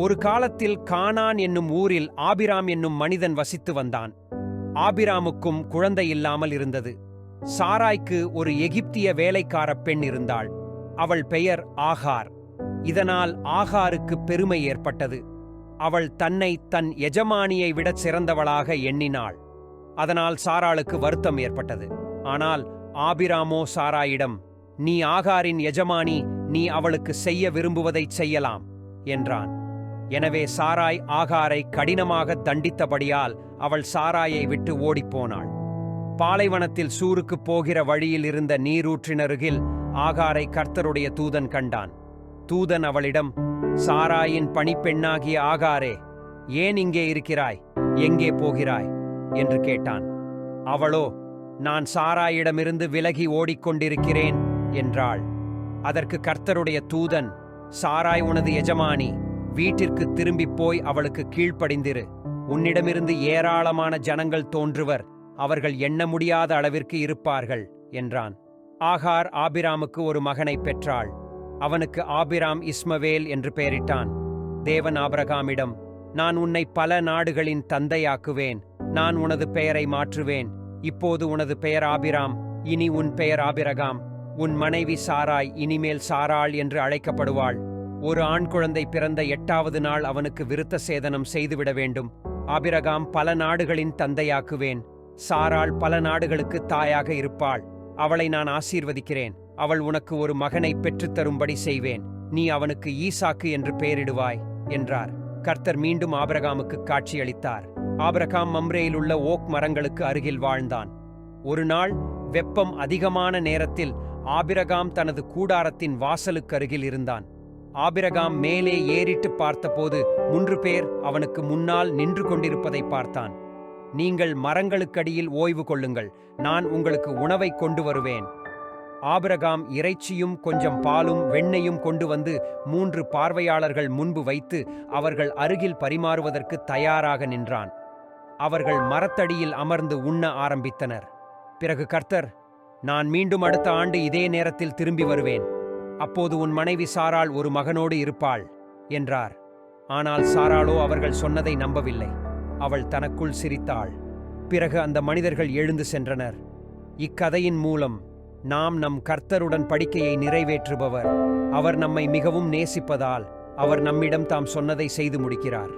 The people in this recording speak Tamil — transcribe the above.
ஒரு காலத்தில் கானான் என்னும் ஊரில் ஆபிராம் என்னும் மனிதன் வசித்து வந்தான். ஆபிராமுக்கும் குழந்தை இல்லாமல் இருந்தது. சாராய்க்கு ஒரு எகிப்திய வேலைக்காரப் பெண் இருந்தாள். அவள் பெயர் ஆகார். இதனால் ஆகாருக்கு பெருமை ஏற்பட்டது. அவள் தன்னை தன் எஜமானியை விடச் சிறந்தவளாக எண்ணினாள். அதனால் சாராளுக்கு வருத்தம் ஏற்பட்டது. ஆனால் ஆபிராமோ சாராயிடம் நீ ஆகாரின் எஜமானி நீ அவளுக்கு செய்ய விரும்புவதைச் செய்யலாம் என்றான். எனவே சாராய் ஆகாரை கடினமாக தண்டித்தபடியால் அவள் சாராயை விட்டு ஓடிப்போனாள். பாலைவனத்தில் சூருக்குப் போகிற வழியில் இருந்த நீரூற்றினருகில் ஆகாரை கர்த்தருடைய தூதன் கண்டான். தூதன் அவளிடம் சாராயின் பணிப்பெண்ணாகிய ஆகாரே ஏன் இங்கே இருக்கிறாய்? எங்கே போகிறாய்? என்று கேட்டான். அவளோ நான் சாராயிடமிருந்து விலகி ஓடிக்கொண்டிருக்கிறேன் என்றாள். அதற்கு கர்த்தருடைய தூதன் சாராய் உனது எஜமானி வீட்டிற்கு திரும்பிப் போய் அவளுக்கு கீழ்ப்படிந்திரு. உன்னிடமிருந்து ஏராளமான ஜனங்கள் தோன்றுவர். அவர்கள் எண்ண முடியாத அளவிற்கு இருப்பார்கள் என்றான். ஆகார் ஆபிராமுக்கு ஒரு மகனை பெற்றாள். அவனுக்கு ஆபிராம் இஸ்மவேல் என்று பெயரிட்டான். தேவன் ஆபிரகாமிடம் நான் உன்னை பல நாடுகளின் தந்தையாக்குவேன். நான் உனது பெயரை மாற்றுவேன். இப்போது உனது பெயர் ஆபிராம் இனி உன் பெயர் ஆபிரகாம். உன் மனைவி சாராய் இனிமேல் சாராள் என்று அழைக்கப்படுவாள். ஒரு ஆண் குழந்தை பிறந்த எட்டாவது நாள் அவனுக்கு விருத்த சேதனம் செய்துவிட வேண்டும். ஆபிரகாம் பல நாடுகளின் தந்தையாக்குவேன். சாராள் பல நாடுகளுக்கு தாயாக இருப்பாள். அவளை நான் ஆசீர்வதிக்கிறேன். அவள் உனக்கு ஒரு மகனை பெற்றுத்தரும்படி செய்வேன். நீ அவனுக்கு ஈசாக்கு என்று பெயரிடுவாய் என்றார். கர்த்தர் மீண்டும் ஆபிரகாமுக்கு காட்சியளித்தார். ஆபிரகாம் மம்ரேயில் உள்ள ஓக் மரங்களுக்கு அருகில் வாழ்ந்தான். ஒரு நாள் வெப்பம் அதிகமான நேரத்தில் ஆபிரகாம் தனது கூடாரத்தின் வாசலுக்கு அருகில் இருந்தான். ஆபிரகாம் மேலே ஏறிட்டு பார்த்தபோது மூன்று பேர் அவனுக்கு முன்னால் நின்று கொண்டிருப்பதை பார்த்தான். நீங்கள் மரங்களுக்கடியில் ஓய்வு கொள்ளுங்கள். நான் உங்களுக்கு உணவை கொண்டு வருவேன். ஆபிரகாம் இறைச்சியும் கொஞ்சம் பாலும் வெண்ணையும் கொண்டு வந்து மூன்று பார்வையாளர்கள் முன்பு வைத்து அவர்கள் அருகில் பரிமாறுவதற்கு தயாராக நின்றான். அவர்கள் மரத்தடியில் அமர்ந்து உண்ண ஆரம்பித்தனர். பிறகு கர்த்தர் நான் மீண்டும் அடுத்த ஆண்டு இதே நேரத்தில் திரும்பி வருவேன். அப்போது உன் மனைவி சாராள் ஒரு மகனோடு இருப்பாள் என்றார். ஆனால் சாராளோ அவர்கள் சொன்னதை நம்பவில்லை. அவள் தனக்குள் சிரித்தாள். பிறகு அந்த மனிதர்கள் எழுந்து சென்றனர். இக்கதையின் மூலம் நாம் நம் கர்த்தருடன் படிக்கையை நிறைவேற்றுபவர். அவர் நம்மை மிகவும் நேசிப்பதால் அவர் நம்மிடம் தாம் சொன்னதை செய்து முடிக்கிறார்.